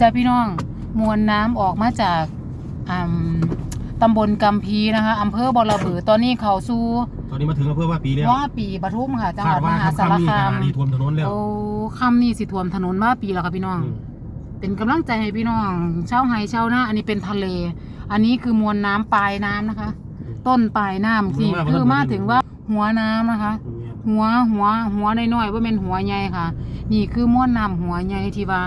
จ้าพี่น้องมวลน้ำออกมาจากอ่ำตำบลกัมพีนะคะอำเภอบอระบือตอนนี้เขาสู่ตอนนี้มาถึงอำเภอว่าปีแล้วว่าปีปทุมค่ะจังหคาวัดดมว่าหาสารค่ำนี้คาขมณะนี้ท่วมถนนแล้วโอ้คำนี้สิท่วมถนนว่าปีแล้วค่ะพี่น้องอืมเป็นกำลังใจให้พี่น้องเช่าวไฮเช่าวหน้าอันนี้เป็นทะเล อันนี้คือมวลน้ำปลายน้ำนะคะ ต้นปลายน้ำที่คือมาถึงว่าหัวน้ำนะคะ หัวหัวหัวน้อยๆว่าเป็นหัวใหญ่ค่ะ นี่คือม้วนน้ำหัวใหญ่ที่ว่า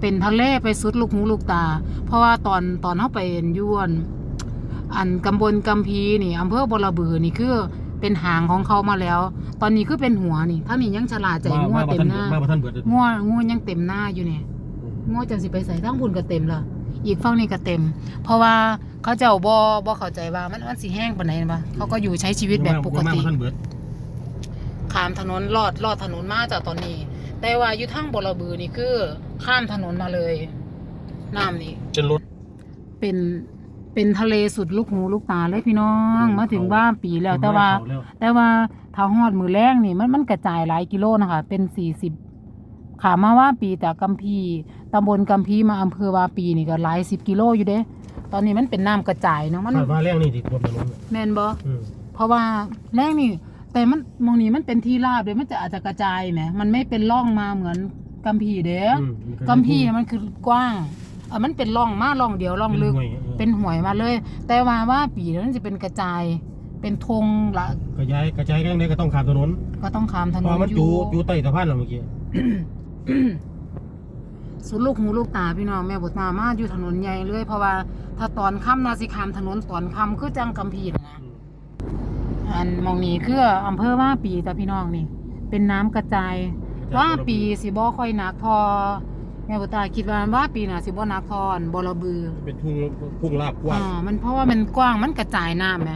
เป็นทะเลไปสุดลูกหูลูกตา เพราะว่าตอนตอนเข้าไปยวนอันกำบลกำพีนี่อำเภอบรบือนี่คือเป็นหางของเขามาแล้ว ตอนนี้คือเป็นหัวนี่ ถ้านี่ยังฉลาดใจงัวเต็มหน้ามาบ่ทันเบิดงัวงัวยังเต็มหน้าอยู่เนี่ยงัวจังสิไปใส่ทั้งพุ่นก็เต็มละอีกฝั่งนี้ก็เต็ม เพราะว่าเขาเจ้าบ่บ่เข้าใจว่ามันมันสิแห้งปานไหนปะเขาก็อยู่ใช้ชีวิตแบบปกมาติบ่ทันเบิดข้ามถนนลอดลอดถนนมาจากตอนนี้ แต่ว่าอยู่ทางบรบือนี่คือ ข้ามถนนมาเลยน้ำนี่จนรถเป็นเป็นทะเลสุดลูกหูลูกตาเลยพี่น้องอืมมาถึงว่าปีแล้วแต่ว่าเขแล้วแต่ว่าถ้าฮอดมือแรงนี่มันมันกระจายหลายกิโลนะคะ เป็นสี่สิบขามาว่าปีจากกัมพีตำบลกัมพีมาอำเภอวาปีนี่ก็หลายสิบกิโลอยู่เด้ตอนนี้มันเป็นน้ำกระจายเนาะมันคาดว่าแรงนี่สิท่วมถนนแม่นบ่อืมเพราะว่าแรกนี่แต่มันมองนี้มันเป็นที่ราบเลยมันจะอาจจะกระจายไหมมันไม่เป็นร่องมาเหมือน กัมพีเด้อืมกัมพีมันคือกว้างเออมันเป็นร่องมาร่องเดียวร่องลึกเป็นห้วยออเป็นหวยมาเลย แต่ว่าว่าปีนั้นจะเป็นกระจาย เป็นธงละกระจายกระจายแรงได้ก็ต้องข้ามถนนก็ต้องข้ามถเพนราะนว่ามันอจูยู่จูใต้สะพานแล้วเมื่อกี้สุดลูกหูลูกตาพี่น้องแม่บุตรมามาอยู่ถนนใหญ่เลย เพราะว่าถ้าตอนค่ำนาสิขามถนนตอนค่ำคือจังกัมพีนะ อันมองนี้คืออำเภอว่าปีแต่พี่น้องนี่ เป็นน้ำกระจาย ว่าปีสิบ่ค่อยหนักพอแม่บุตาคิดว่าว่าปีน่ะสิบ่หนักพออันบรบือเป็นทุ่งทุ่งลาบกว้างอ่ามันเพราะว่ามันกว้างมันกระจายน้ำไหม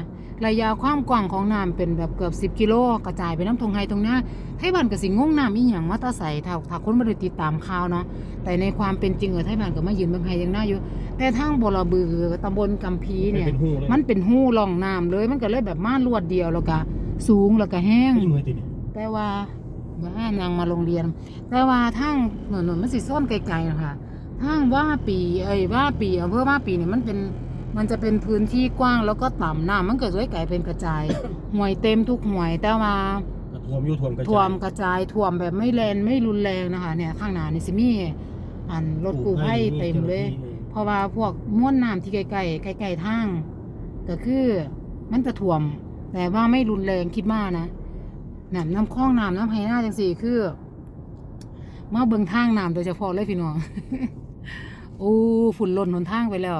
ระยะความกว้างของน้ำเป็นแบบเกือบสิบ10 กิโลกระจายไปน้ำทงไฮตรงเนี้ยไทยบ้านก็สิงงน้ำอีหยังมาแตาใส่ถ้าถ้าคนบ่ได้ติดตามข่าวเนาะแต่ในความเป็นจริงเออไทยบ้านก็มายืนเมืองไฮยังน่าอยู่ แต่ทางบรบือตำบลกัมพีเนี่ยเป็นหูเลยมันเป็นหูร่องน้ำเลยมันก็เลยแบบมาลวดเดียวแล้วก็สูงแล้วก็แห้งนี่มือติดนี่แต่ ว่าบ้านนางมาโรงเรียน แต่ว่าทางหนนมันสิซ่อนไกลๆนะคะทางว่าปีเอ้ยว่าปีอำเภอว่าปีเนี่ยมันเป็นมันจะเป็นพื้นที่กว้างแล้วก็ต่ำน้ำมันเกิดด้วยไก่เป็นกระจายห่วยเต็มทุกห่วยแต่ว่าก็ท่วมอยู่ท่วมกระจายท่วมกระจายท่วมแบบไม่แรงไม่รุนแรงนะคะเนี่ยข้างหน้านี่สิมีอันรถกู้ภัยเต็มเลย เพราะว่าพวกม้วนน้ำที่ไกลๆใกล้ๆทางก็คือมันจะท่วม แต่ว่าไม่รุนแรงคิดมากนะ น้ำน้ำคลองน้ำน้ำไห้หน้าจังสี่คือมาเบิ่งทางน้ำโดยเฉพาะเลยพี่น้องโอ้ฝุ่นหล่นหนทางไปแล้ว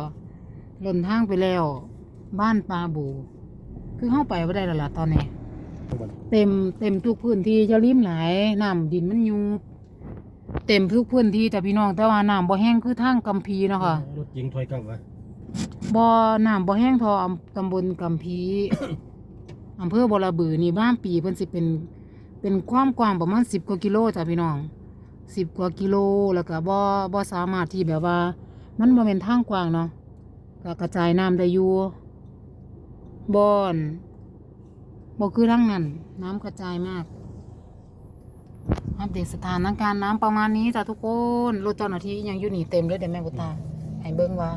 หล่นทางไปแล้ว บ้านปลาบู คือเข้าไปว่าได้แล้วล่ะตอนนี้ เต็มเต็มทุกพื้นที่จะริมหลายน้ำดินมันอยู่เต็มทุกพื้นที่แต่พี่น้องแต่ว่าน้ำบ่แห้งคือทางกัมพีเนาะค่ะรถยิงถอยกลับวะบ่อน้ำบ่แห้งทออำตำบลกัมพี อำเภอบรบือนี่บ้านปีเพิ่นสิเป็นเป็นความกว้างประมาณ10กว่ากิโลจ้ะพี่น้อง10กว่ากิโลแล้วก็บ่บ่สามารถที่แบบว่า มันบ่แม่นทางกว้างเนาะก็กระจายน้ำได้อยู่บ่อนบ่คือทางนั้น น้ำกระจายมากอัปเดตสถานการณ์น้ำประมาณนี้จ้ะทุกคนรถเจ้าหน้าที่ยังอยู่นี่เต็มเลยเดี๋ยวแม่บุตาให้เบิ่งว่า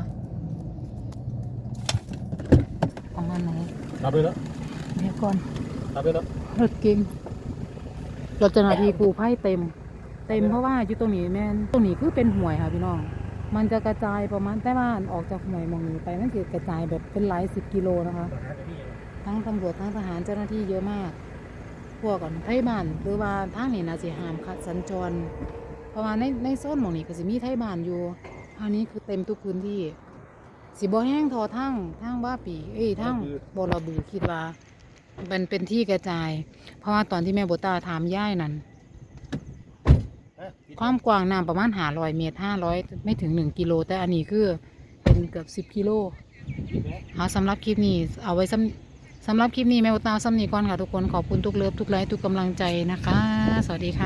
ประมาณไหนรับด้วยเนาะ ดี๋ยวก่อนรับด้วยเนาะรถเก่งรถเจ้าหน้าที่กู้ภัยเต็ม เต็มเพราะว่าอยู่ตรงนี้แม่นตรงนี้คือเป็นห่วยค่ะพี่น้อง มันจะกระจายประมาณแต่ว่าออกจากห่วยหมองนี้ไปมันจะกระจายแบบเป็นหลายสิบกิโลนะคะ ทั้งตำรวจทั้งทหารเจ้าหน้าที่เยอะมาก พวกก่อนไทยบ้านหรือว่าทางนี้นะสิห้ามขัดสัญจรเพราะว่าในในโซนหมองนี้ก็สิมีไทยบ้านอยู่ทางนี้คือเต็มทุกพื้นที่สิบ่แห้งทอทั้งทั้งบ้าปี เอ้ยทั้งบรบือคิดว่า มันเป็นที่กระจาย เพราะว่าตอนที่แม่โบตาถามย่ายนั้น ความกว้างน้ำประมาณหาร้อยเมตรห้าร้อยไม่ถึงหนึ่งกิโล แต่อันนี้คือเป็นเกือบสิบ10กิโลเอาสำหรับคลิปนี้ เอาไว้สำสำหรับคลิปนี้แมวตาซ้ำนี้ก่อนค่ะทุกคนขอบคุณทุกเลิฟทุกไลค์ทุกกำลังใจนะคะ สวัสดีค่ะ